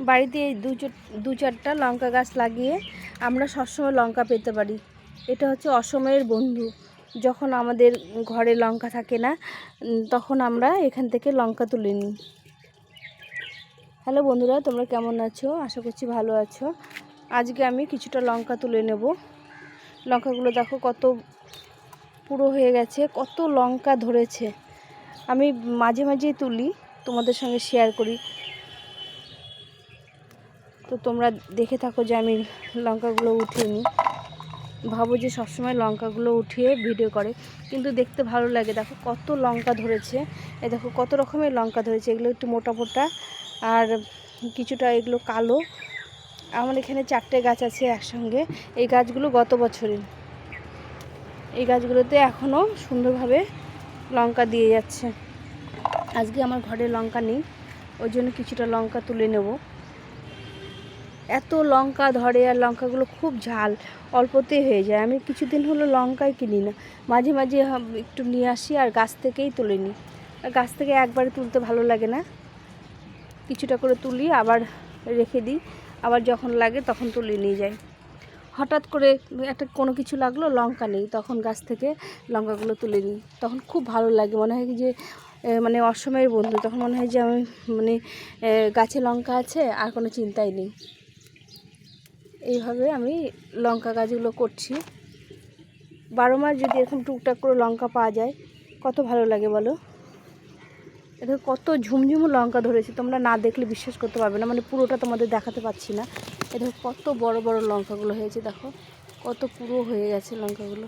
বাড়িতে এই দু চার- দু চারটা লঙ্কা গাছ লাগিয়ে আমরা সবসময় লঙ্কা পেতে পারি। এটা হচ্ছে অসময়ের বন্ধু। যখন আমাদের ঘরে লঙ্কা থাকে না তখন আমরা এখান থেকে লঙ্কা তুলে নিই। হ্যালো বন্ধুরা, তোমরা কেমন আছো? আশা করছি ভালো আছো। আজকে আমি কিছুটা লঙ্কা তুলে নেব। লঙ্কাগুলো দেখো কত পুরো হয়ে গেছে, কত লঙ্কা ধরেছে। আমি মাঝে মাঝেই তুলি, তোমাদের সঙ্গে শেয়ার করি। তো তোমরা দেখে থাকো যে আমি লঙ্কাগুলো উঠিয়ে নিই ভাবো যে সবসময় লঙ্কাগুলো উঠিয়ে ভিডিও করে। কিন্তু দেখতে ভালো লাগে। দেখো কত লঙ্কা ধরেছে। এ দেখো কত রকমের লঙ্কা ধরেছে। এগুলো একটু মোটা মোটা। আর কিছুটা এগুলো কালো। আমার এখানে চারটে গাছ আছে একসঙ্গে। এই গাছগুলো গত বছরের। এই গাছগুলোতে এখনও সুন্দরভাবে লঙ্কা দিয়ে যাচ্ছে। আজকে আমার ঘরে লঙ্কা নেই। ওই জন্য কিছুটা লঙ্কা তুলে নেব। এত লঙ্কা ধরে আর লঙ্কাগুলো খুব ঝাল, অল্পতেই হয়ে যায়। আমি কিছুদিন হলো লঙ্কাই কিনি না। মাঝে মাঝে একটু নিয়ে আসি আর গাছ থেকেই তুলে নিই। আর গাছ থেকে একবারে তুলতে ভালো লাগে না। কিছুটা করে তুলি, আবার রেখে দিই। আবার যখন লাগে তখন তুলে নিয়ে যাই। হঠাৎ করে একটা কোনো কিছু লাগল, লঙ্কা নেই। তখন গাছ থেকে লঙ্কাগুলো তুলে নিই। তখন খুব ভালো লাগে। মনে হয় যে মানে অসময়ের বন্ধু। তখন মনে হয় যে আমি মানে গাছে লঙ্কা আছে, আর কোনো চিন্তাই নেই। এইভাবে আমি লঙ্কা গাছগুলো করছি। বারো মাস যদি এরকম টুকটাক করে লঙ্কা পাওয়া যায়, কত ভালো লাগে বলো? এটা কত ঝুমঝুমু লঙ্কা ধরেছে, তোমরা না দেখলে বিশ্বাস করতে পারবে না মানে পুরোটা তোমাদের দেখাতে পাচ্ছি না। এটা কত বড় বড় লঙ্কাগুলো হয়েছে, দেখো। কত পুরো হয়ে গেছে লঙ্কাগুলো।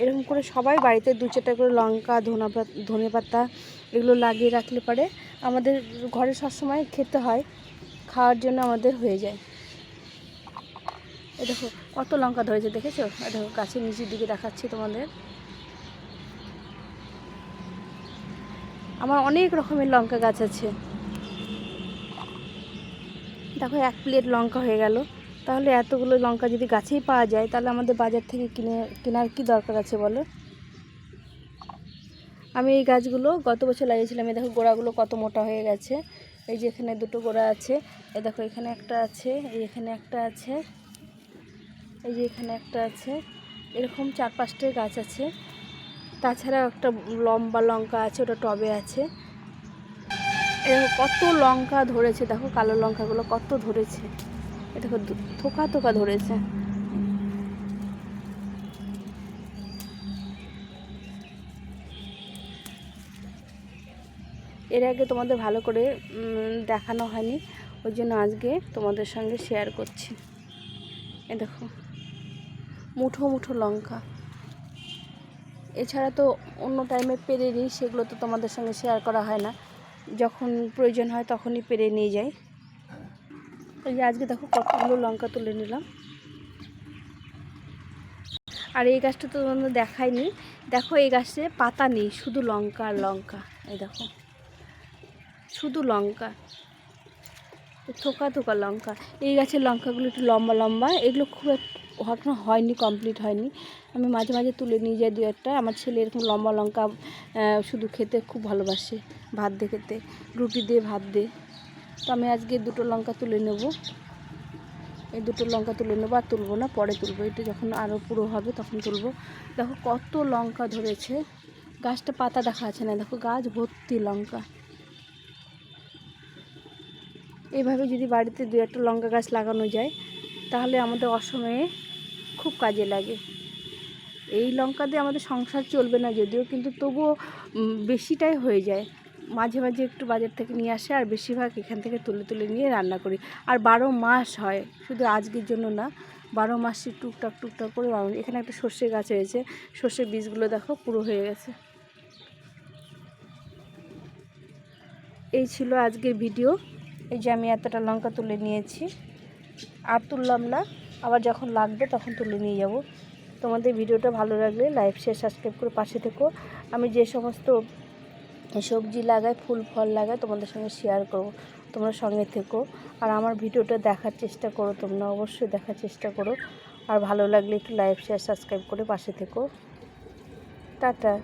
এরকম করে সবাই বাড়িতে দু চারটা করে লঙ্কা, ধনা ধনে পাতা এগুলো লাগিয়ে রাখলে পারে। আমাদের ঘরে সবসময় খেতে হয়, খাওয়ার জন্য আমাদের হয়ে যায়। এ দেখো, কত লঙ্কা ধরেছে দেখেছ? এ দেখো, গাছের নিচের দিকে দেখাচ্ছি তোমাদের। আমার অনেক রকমের লঙ্কা গাছ আছে। দেখো, এক প্লেট লঙ্কা হয়ে গেল। তাহলে এতগুলো লঙ্কা যদি গাছেই পাওয়া যায়, তাহলে আমাদের বাজার থেকে কিনে, কেনার কি দরকার আছে বলো? আমি এই গাছগুলো গত বছর লাগিয়েছিলাম। এই দেখো, গোড়াগুলো কত মোটা হয়ে গেছে। এই যে এখানে দুটো গোড়া আছে। এই দেখো, এখানে একটা আছে, এই এখানে একটা আছে। এই যে এখানে একটা আছে। এরকম চার পাঁচটাই গাছ আছে। তাছাড়া একটা লম্বা লঙ্কা আছে, ওটা টবে আছে। এরকম কত লঙ্কা ধরেছে, দেখো কালো লঙ্কাগুলো কত ধরেছে। এ দেখো থোকা থোকা ধরেছে। এর আগে তোমাদের ভালো করে দেখানো হয়নি। ওই জন্য আজকে তোমাদের সঙ্গে শেয়ার করছি। এ দেখো। মুঠো মুঠো লঙ্কা। এছাড়া তো অন্য টাইমে পেরে নিই সেগুলো তো তোমাদের সঙ্গে শেয়ার করা হয় না। যখন প্রয়োজন হয় তখনই পেরে নিয়ে যাই। এই আজকে দেখো কতগুলো লঙ্কা তুলে নিলাম। আর এই গাছটা তো তোমাদের দেখাইনি। দেখো এই গাছে পাতা নেই, শুধু লঙ্কা আর লঙ্কা। এই দেখো, শুধু লঙ্কা। থোকা থোকা লঙ্কা। এই গাছের লঙ্কাগুলো একটু লম্বা লম্বা, এগুলো খুব এক- এখনও হয়নি কমপ্লিট হয়নি। আমি মাঝে মাঝে তুলে নিয়ে যাই দু একটা। আমার ছেলে এরকম লম্বা লঙ্কা শুধু খেতে খুব ভালোবাসে, ভাত দিয়ে খেতে। রুটি দিয়ে ভাত দিয়ে তো আমি আজকে দুটো লঙ্কা তুলে নেব। এই দুটো লঙ্কা তুলে নেব আর তুলবো না, পরে তুলবো। এটা যখন আরও পুরো হবে তখন তুলবো। দেখো কত লঙ্কা ধরেছে। গাছটা পাতা দেখা আছে না। দেখো গাছ ভর্তি লঙ্কা। এইভাবে যদি বাড়িতে দু একটা লঙ্কা গাছ লাগানো যায় তাহলে আমাদের অসময়ে খুব কাজে লাগে। এই লঙ্কা দিয়ে আমাদের সংসার চলবে না যদিও, কিন্তু তবুও বেশিটাই হয়ে যায়। মাঝে মাঝে একটু বাজার থেকে নিয়ে আসে আর বেশিরভাগ এখান থেকে তুলে তুলে নিয়ে রান্না করি। আর বারো মাস হয়, শুধু আজকের জন্য না, বারো মাসে টুকটাক টুকটাক করে এখানে একটা সর্ষে গাছ হয়েছে সর্ষের বীজগুলো দেখো পুরো হয়ে গেছে। এই ছিল আজকের ভিডিও। এই যে আমি এতটা লঙ্কা তুলে নিয়েছি। আর তুললাম না। আবার যখন লাগবে তখন তুলে নিয়ে যাব। তোমাদের ভিডিওটা ভালো লাগলে লাইক শেয়ার সাবস্ক্রাইব করে পাশে থেকো। আমি যে সমস্ত সবজি লাগাই, ফুল, ফল লাগাই তোমাদের সঙ্গে শেয়ার করব। তোমরা সঙ্গে থেকো। আর আমার ভিডিওটা দেখার চেষ্টা করো তোমরা, অবশ্যই দেখার চেষ্টা করো। আর ভালো লাগলে একটু লাইক শেয়ার সাবস্ক্রাইব করে পাশে থেকো। টাটা।